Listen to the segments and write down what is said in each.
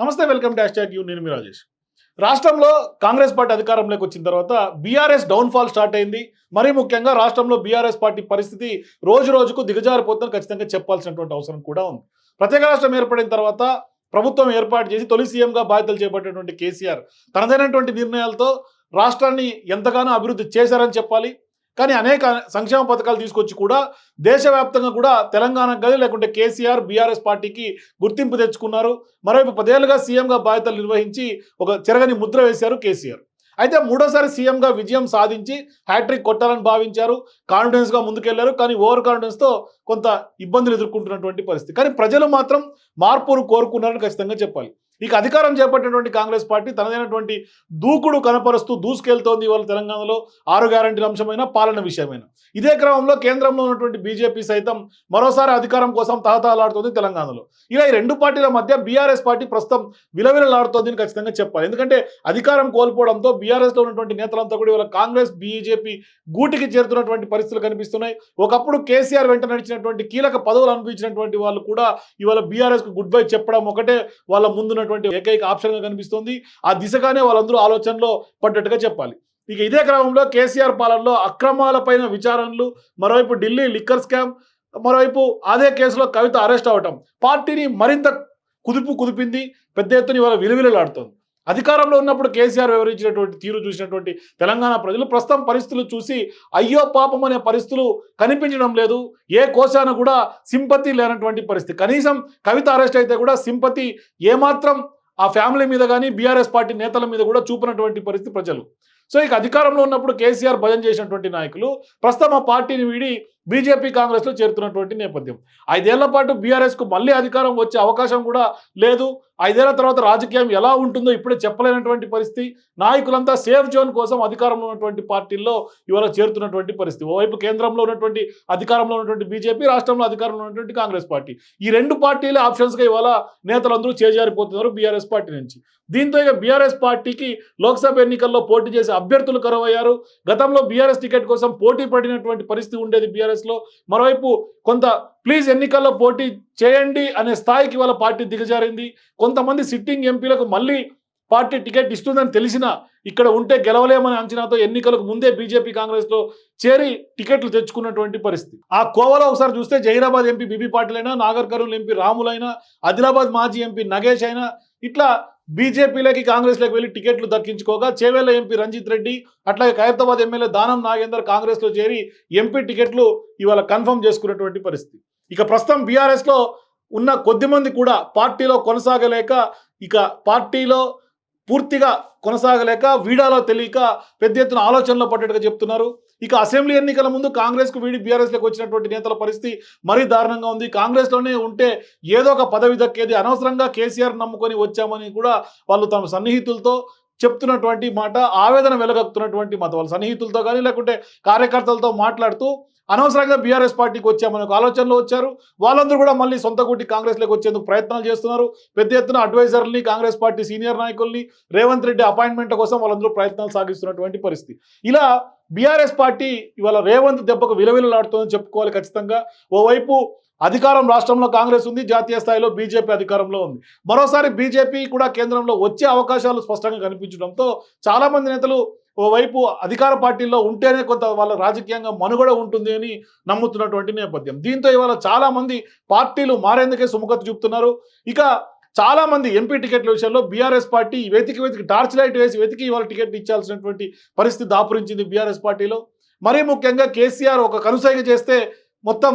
నమస్తే welcome dash chat you నేను మీ రాజేష్. రాష్ట్రంలో కాంగ్రెస్ పార్టీ అధికారంలోకి వచ్చిన తర్వాత బీఆర్ఎస్ డౌన్ఫాల్ స్టార్ట్ అయింది. మరీ ముఖ్యంగా రాష్ట్రంలో బీఆర్ఎస్ పార్టీ పరిస్థితి రోజు రోజుకు దిగజారిపోతుందని ఖచ్చితంగా చెప్పాల్సినటువంటి అవసరం కూడా ఉంది. ప్రత్యేక రాష్ట్రం ఏర్పడిన తర్వాత ప్రభుత్వం ఏర్పాటు చేసి తొలి సీఎంగా బాధ్యతలు చేపట్టినటువంటి కేసీఆర్ తనదైనటువంటి నిర్ణయాలతో రాష్ట్రాన్ని ఎంతగానో అభివృద్ధి చేశారని చెప్పాలి. కానీ అనేక సంక్షేమ పథకాలు తీసుకొచ్చి కూడా దేశవ్యాప్తంగా కూడా తెలంగాణకు కానీ లేకుంటే కేసీఆర్ బీఆర్ఎస్ పార్టీకి గుర్తింపు తెచ్చుకున్నారు. మరోవైపు పదేళ్ళుగా సీఎంగా బాధ్యతలు నిర్వహించి ఒక చెరగని ముద్ర వేశారు కేసీఆర్. అయితే మూడోసారి సీఎంగా విజయం సాధించి హ్యాట్రిక్ కొట్టాలని భావించారు. కాన్ఫిడెన్స్గా ముందుకెళ్ళారు. కానీ ఓవర్ కాన్ఫిడెన్స్తో కొంత ఇబ్బందులు ఎదుర్కొంటున్నటువంటి పరిస్థితి. కానీ ప్రజలు మాత్రం మార్పును కోరుకున్నారని ఖచ్చితంగా చెప్పాలి. ఇక అధికారం చేపట్టినటువంటి కాంగ్రెస్ పార్టీ తనదైనటువంటి దూకుడు కనపరుస్తూ దూసుకెళ్తోంది ఇవాళ తెలంగాణలో. ఆరు గ్యారంటీల అంశమైన పాలన విషయమైన. ఇదే క్రమంలో కేంద్రంలో ఉన్నటువంటి బీజేపీ సైతం మరోసారి అధికారం కోసం తహతహలాడుతోంది తెలంగాణలో. ఇలా ఈ రెండు పార్టీల మధ్య బీఆర్ఎస్ పార్టీ ప్రస్తుతం విలవిలలాడుతోంది అని ఖచ్చితంగా చెప్పాలి. ఎందుకంటే అధికారం కోల్పోవడంతో బీఆర్ఎస్లో ఉన్నటువంటి నేతలంతా కూడా ఇవాళ కాంగ్రెస్ బీజేపీ గూటికి చేరుతున్నటువంటి పరిస్థితులు కనిపిస్తున్నాయి. ఒకప్పుడు కేసీఆర్ వెంట నడిచినటువంటి కీలక పదవులు అనుభవించినటువంటి వాళ్ళు కూడా ఇవాళ బీఆర్ఎస్కు గుడ్ బై చెప్పడం ఒకటే వాళ్ళ ఉన్నటువంటి ఏకైక ఆప్షన్గా కనిపిస్తుంది. ఆ దిశగానే వాళ్ళందరూ ఆలోచనలో పడ్డట్టుగా చెప్పాలి. ఇక ఇదే క్రమంలో కేసీఆర్ పాలనలో అక్రమాలపైన విచారణలు మరోవైపు ఢిల్లీ లిక్కర్ స్కామ్ మరోవైపు అదే కేసులో కవిత అరెస్ట్ అవటం. పార్టీని మరింత కుదుపు కుదిపింది పెద్ద ఎత్తున ఇవాళ విలువిలలాడుతోంది. అధికారంలో ఉన్నప్పుడు కేసీఆర్ వివరించినటువంటి తీరు చూసినటువంటి తెలంగాణ ప్రజలు ప్రస్తుతం పరిస్థితులు చూసి అయ్యో పాపం అనే పరిస్థితులు కనిపించడం లేదు. ఏ కోశాన కూడా సింపతి లేనటువంటి పరిస్థితి. కనీసం కవిత అరెస్ట్ అయితే కూడా సింపతి ఏమాత్రం ఆ ఫ్యామిలీ మీద కానీ బీఆర్ఎస్ పార్టీ నేతల మీద కూడా చూపినటువంటి పరిస్థితి ప్రజలు. సో ఇక అధికారంలో ఉన్నప్పుడు కేసీఆర్ భజన చేసినటువంటి నాయకులు ప్రస్తుతం ఆ పార్టీని వీడి బీజేపీ కాంగ్రెస్లో చేరుతున్నటువంటి నేపథ్యం. ఐదేళ్ళ పాటు బీఆర్ఎస్కు మళ్ళీ అధికారం వచ్చే అవకాశం కూడా లేదు. ఐదేళ్ళ తర్వాత రాజకీయం ఎలా ఉంటుందో ఇప్పుడే చెప్పలేనటువంటి పరిస్థితి. నాయకులంతా సేఫ్ జోన్ కోసం అధికారంలో ఉన్నటువంటి పార్టీల్లో ఇవాళ చేరుతున్నటువంటి పరిస్థితి. ఓవైపు కేంద్రంలో ఉన్నటువంటి అధికారంలో ఉన్నటువంటి బీజేపీ రాష్ట్రంలో అధికారంలో ఉన్నటువంటి కాంగ్రెస్ పార్టీ. ఈ రెండు పార్టీలే ఆప్షన్స్గా ఇవాళ నేతలందరూ చేజారిపోతున్నారు బీఆర్ఎస్ పార్టీ నుంచి. దీంతో ఇక బీఆర్ఎస్ పార్టీకి లోక్సభ ఎన్నికల్లో పోటీ చేసే అభ్యర్థులు కరువయ్యారు. గతంలో బీఆర్ఎస్ టికెట్ కోసం పోటీ పడినటువంటి పరిస్థితి ఉండేది బీఆర్ఎస్ కాంగ్రెస్లో మరోవైపు కొంత ప్లీజ్ ఎన్నికల్లో పోటీ చేయండి అనే స్థాయికి వాళ్ళ పార్టీ దిగజారింది. కొంతమంది సిట్టింగ్ ఎంపీలకు మళ్ళీ పార్టీ టికెట్ ఇస్తుందని తెలిసినా ఇక్కడ ఉంటే గెలవలేమనే అంచనాతో ఎన్నికలకు ముందే బీజేపీ కాంగ్రెస్లో చేరి టికెట్లు తెచ్చుకున్నటువంటి పరిస్థితి. ఆ కోవలో ఒకసారి చూస్తే జహీరాబాద్ ఎంపీ బీబీ పాటిల్ అయినా నాగర్ కర్నూలు ఎంపీ రాములైనా ఆదిలాబాద్ మాజీ ఎంపీ నగేష్ అయినా ఇట్లా బీజేపీలోకి కాంగ్రెస్లోకి వెళ్ళి టికెట్లు దక్కించుకోగా చేవేళ్ళ ఎంపీ రంజిత్ రెడ్డి అట్లాగే ఖైరతాబాద్ ఎమ్మెల్యే దానం నాగేందర్ కాంగ్రెస్లో చేరి ఎంపీ టికెట్లు ఇవాళ కన్ఫర్మ్ చేసుకున్నటువంటి పరిస్థితి. ఇక ప్రస్తుతం బీఆర్ఎస్లో ఉన్న కొద్దిమంది కూడా పార్టీలో కొనసాగలేక ఇక పార్టీలో పూర్తిగా కొనసాగలేక వీడాలో తెలియక పెద్ద ఎత్తున ఆలోచనలో పడ్డట్టుగా చెప్తున్నారు. ఇక అసెంబ్లీ ఎన్నికల ముందు కాంగ్రెస్కు వీడి బీఆర్ఎస్లోకి వచ్చినటువంటి నేతల పరిస్థితి మరీ దారుణంగా ఉంది. కాంగ్రెస్లోనే ఉంటే ఏదో ఒక పదవి దక్కేది. అనవసరంగా కేసీఆర్ నమ్ముకొని వచ్చామని కూడా వాళ్ళు తమ సన్నిహితులతో చెప్తున్నటువంటి మాట ఆవేదన వెలగక్కుతున్నటువంటి మాట వాళ్ళ సన్నిహితులతో కానీ లేకుంటే కార్యకర్తలతో మాట్లాడుతూ అనవసరంగా బీఆర్ఎస్ పార్టీకి వచ్చామని ఒక ఆలోచనలో వచ్చారు. వాళ్ళందరూ కూడా మళ్ళీ సొంత గుట్టి కాంగ్రెస్లోకి వచ్చేందుకు ప్రయత్నాలు చేస్తున్నారు. పెద్ద ఎత్తున అడ్వైజర్ని కాంగ్రెస్ పార్టీ సీనియర్ నాయకుల్ని రేవంత్ రెడ్డి అపాయింట్మెంట్ కోసం వాళ్ళందరూ ప్రయత్నాలు సాగిస్తున్నటువంటి పరిస్థితి. ఇలా బీఆర్ఎస్ పార్టీ ఇవాళ రేవంత్ దెబ్బకు విలవిలలాడుతుందని చెప్పుకోవాలి ఖచ్చితంగా. ఓవైపు అధికారం రాష్ట్రంలో కాంగ్రెస్ ఉంది జాతీయ స్థాయిలో బీజేపీ అధికారంలో ఉంది. మరోసారి బీజేపీ కూడా కేంద్రంలో వచ్చే అవకాశాలు స్పష్టంగా కనిపించడంతో చాలామంది నేతలు ఓవైపు అధికార పార్టీల్లో ఉంటేనే కొంత వాళ్ళ రాజకీయంగా మనుగడ ఉంటుంది అని నమ్ముతున్నటువంటి నేపథ్యం. దీంతో ఇవాళ చాలామంది పార్టీలు మారేందుకే సుముఖత చూపుతున్నారు. ఇక చాలా మంది ఎంపీ టికెట్ల విషయంలో బీఆర్ఎస్ పార్టీ వెతికి వెతికి టార్చ్ లైట్ వేసి వెతికి ఇవాళ టికెట్ ఇచ్చాల్సినటువంటి పరిస్థితి దాపురించింది బీఆర్ఎస్ పార్టీలో. మరీ ముఖ్యంగా కేసీఆర్ ఒక కనుసైగ చేస్తే మొత్తం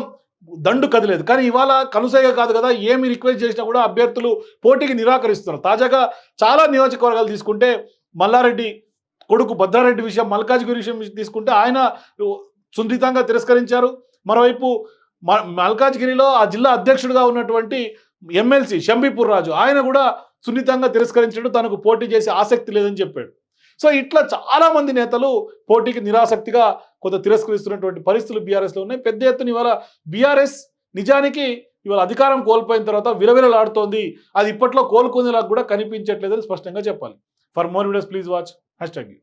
దండు కదిలేదు. కానీ ఇవాళ కనుసైగ కాదు కదా ఏమి రిక్వెస్ట్ చేసినా కూడా అభ్యర్థులు పోటీకి నిరాకరిస్తున్నారు. తాజాగా చాలా నియోజకవర్గాలు తీసుకుంటే మల్లారెడ్డి కొడుకు భద్రారెడ్డి విషయం మల్కాజ్గిరి విషయం తీసుకుంటే ఆయన సున్నితంగా తిరస్కరించారు. మరోవైపు మ- మల్కాజ్గిరిలో ఆ జిల్లా అధ్యక్షుడిగా ఉన్నటువంటి ఎమ్మెల్సీ షంబీపూర్ రాజు ఆయన కూడా సున్నితంగా తిరస్కరించడం తనకు పోటీ చేసే ఆసక్తి లేదని చెప్పాడు. సో ఇట్లా చాలామంది నేతలు పోటీకి నిరాసక్తిగా కొంత తిరస్కరిస్తున్నటువంటి పరిస్థితులు బీఆర్ఎస్లో ఉన్నాయి. పెద్ద ఎత్తున ఇవాళ బీఆర్ఎస్ నిజానికి ఇవాళ అధికారం కోల్పోయిన తర్వాత విలవిలలాడుతోంది. అది ఇప్పట్లో కోలుకునేలా కూడా కనిపించట్లేదని స్పష్టంగా చెప్పాలి. For more videos please watch hash tag